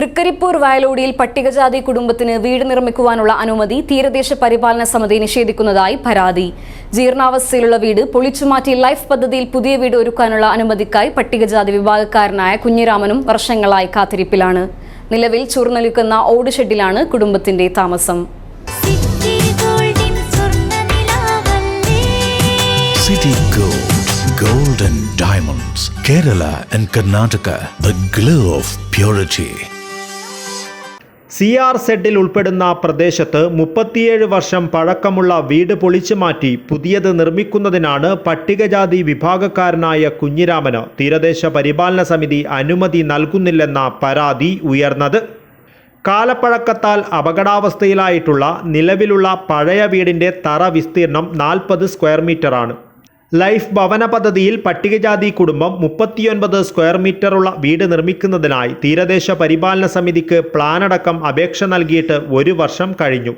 തൃക്കരിപ്പൂർ വയലോടിയിൽ പട്ടികജാതി കുടുംബത്തിന് വീട് നിർമ്മിക്കുവാനുള്ള അനുമതി തീരദേശ പരിപാലന സമിതി നിഷേധിക്കുന്നതായി പരാതി. ജീർണാവസ്ഥയിലുള്ള വീട് പൊളിച്ചുമാറ്റി ലൈഫ് പദ്ധതിയിൽ പുതിയ വീട് ഒരുക്കാനുള്ള അനുമതിക്കായി പട്ടികജാതി വിഭാഗക്കാരനായ കുഞ്ഞിരാമനും വർഷങ്ങളായി കാത്തിരിപ്പിലാണ്. നിലവിൽ ചുർന്നൊലിക്കുന്ന ഓട് ഷെഡിലാണ് കുടുംബത്തിന്റെ താമസം. Golden City Gold, Gold and Diamonds, Kerala and Karnataka, the glow of purity. C R സെഡിൽ ഉൾപ്പെടുന്ന പ്രദേശത്ത് മുപ്പത്തിയേഴ് വർഷം പഴക്കമുള്ള വീട് പൊളിച്ചു മാറ്റി പുതിയത് നിർമ്മിക്കുന്നതിനാണ് പട്ടികജാതി വിഭാഗക്കാരനായ കുഞ്ഞിരാമന് തീരദേശ പരിപാലന സമിതി അനുമതി നൽകുന്നില്ലെന്ന പരാതി ഉയർന്നത്. കാലപ്പഴക്കത്താൽ അപകടാവസ്ഥയിലായിട്ടുള്ള നിലവിലുള്ള പഴയ വീടിന്റെ തറ വിസ്തീർണം നാൽപ്പത് സ്ക്വയർ മീറ്ററാണ്. ലൈഫ് ഭവന പദ്ധതിയിൽ പട്ടികജാതി കുടുംബം മുപ്പത്തിയൊൻപത് സ്ക്വയർ മീറ്ററുള്ള വീട് നിർമ്മിക്കുന്നതിനായി തീരദേശ പരിപാലന സമിതിക്ക് പ്ലാനടക്കം അപേക്ഷ നൽകിയിട്ട് ഒരു വർഷം കഴിഞ്ഞു.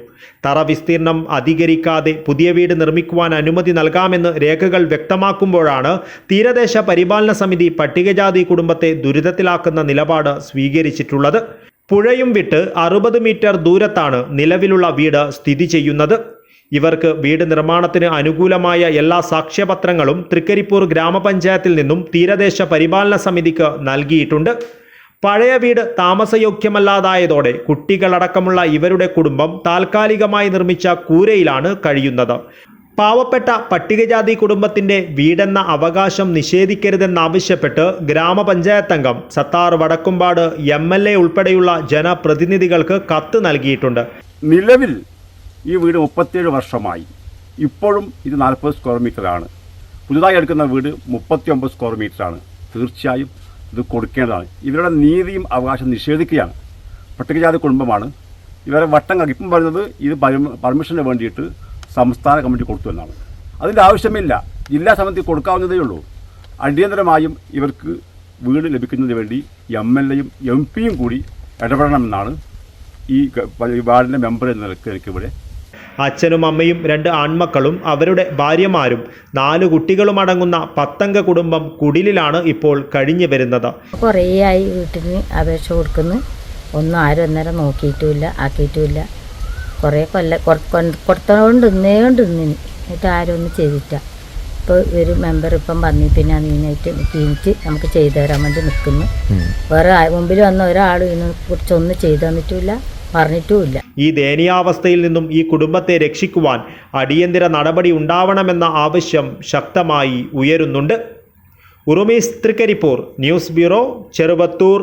തറ വിസ്തീർണം അധികരിക്കാതെ പുതിയ വീട് നിർമ്മിക്കുവാൻ അനുമതി നൽകാമെന്ന് രേഖകൾ വ്യക്തമാക്കുമ്പോഴാണ് തീരദേശ പരിപാലന സമിതി പട്ടികജാതി കുടുംബത്തെ ദുരിതത്തിലാക്കുന്ന നിലപാട് സ്വീകരിച്ചിട്ടുള്ളത്. പുഴയും വിട്ട് അറുപത് മീറ്റർ ദൂരത്താണ് നിലവിലുള്ള വീട് സ്ഥിതി ചെയ്യുന്നത്. ഇവർക്ക് വീട് നിർമ്മാണത്തിന് അനുകൂലമായ എല്ലാ സാക്ഷ്യപത്രങ്ങളും തൃക്കരിപ്പൂർ ഗ്രാമപഞ്ചായത്തിൽ നിന്നും തീരദേശ പരിപാലന സമിതിക്ക് നൽകിയിട്ടുണ്ട്. പഴയ വീട് താമസയോഗ്യമല്ലാതായതോടെ കുട്ടികളടക്കമുള്ള ഇവരുടെ കുടുംബം താൽക്കാലികമായി നിർമ്മിച്ച കൂരയിലാണ് കഴിയുന്നത്. പാവപ്പെട്ട പട്ടികജാതി കുടുംബത്തിന്റെ വീടെന്ന അവകാശം നിഷേധിക്കരുതെന്നാവശ്യപ്പെട്ട് ഗ്രാമപഞ്ചായത്ത് അംഗം സത്താർ വടക്കുംപാട് എം ഉൾപ്പെടെയുള്ള ജനപ്രതിനിധികൾക്ക് കത്ത് നൽകിയിട്ടുണ്ട്. നിലവിൽ ഈ വീട് മുപ്പത്തിയേഴ് വർഷമായി. ഇപ്പോഴും ഇത് നാൽപ്പത് സ്ക്വയർ മീറ്ററാണ് പുതുതായി എടുക്കുന്ന വീട് മുപ്പത്തി ഒമ്പത് സ്ക്വയർ മീറ്ററാണ് തീർച്ചയായും ഇത് കൊടുക്കേണ്ടതാണ്. ഇവരുടെ നീതിയും അവകാശം നിഷേധിക്കുകയാണ്. പട്ടികജാതി കുടുംബമാണ്. ഇവരെ വട്ടം ഇപ്പം പറയുന്നത് ഇത് പെർമിഷന് വേണ്ടിയിട്ട് സംസ്ഥാന കമ്മിറ്റി കൊടുത്തു എന്നാണ്. അതിന്റെ ആവശ്യമില്ല. ജില്ലാ സമിതി കൊടുക്കാവുന്നതേ ഉള്ളൂ. അടിയന്തരമായും ഇവർക്ക് വീട് ലഭിക്കുന്നതിന് വേണ്ടി എം എൽ എയും എം പിയും കൂടി ഇടപെടണമെന്നാണ് ഈ വാർഡിന്റെ മെമ്പർ എന്ന നിലയ്ക്ക് എനിക്കിവിടെ അച്ഛനും അമ്മയും രണ്ട് ആൺമക്കളും അവരുടെ ഭാര്യമാരും നാല് കുട്ടികളും അടങ്ങുന്ന പത്തംഗ കുടുംബം കുടിലിലാണ് ഇപ്പോൾ കഴിഞ്ഞു വരുന്നത്. കുറേ ആയി വീട്ടിന് അപേക്ഷ കൊടുക്കുന്നു. ഒന്നും ആരും അന്നേരം നോക്കിയിട്ടുമില്ല ആക്കിയിട്ടുമില്ല. കുറേ കൊല്ല കൊടുത്തോണ്ട് ഇന്നേ കൊണ്ട് ഇന്നിന് എന്നിട്ട് ആരും ഒന്നും ചെയ്തിട്ട ഇപ്പോൾ ഒരു മെമ്പർ ഇപ്പം വന്നി പിന്നെ നീനായിട്ട് കീനിച്ച് നമുക്ക് ചെയ്തു തരാൻ വേണ്ടി നിൽക്കുന്നു. വേറെ മുമ്പിൽ വന്ന ഒരാൾ ഇതിനെ കുറിച്ചൊന്നും ചെയ്തു തന്നിട്ടുമില്ല. പറഞ്ഞിട്ടുമില്ല. ഈ ദയനീയാവസ്ഥയിൽ നിന്നും ഈ കുടുംബത്തെ രക്ഷിക്കുവാൻ അടിയന്തര നടപടി ഉണ്ടാവണമെന്ന ആവശ്യം ശക്തമായി ഉയരുന്നുണ്ട്. Urumees Trikaripur news bureau Cheruvathur.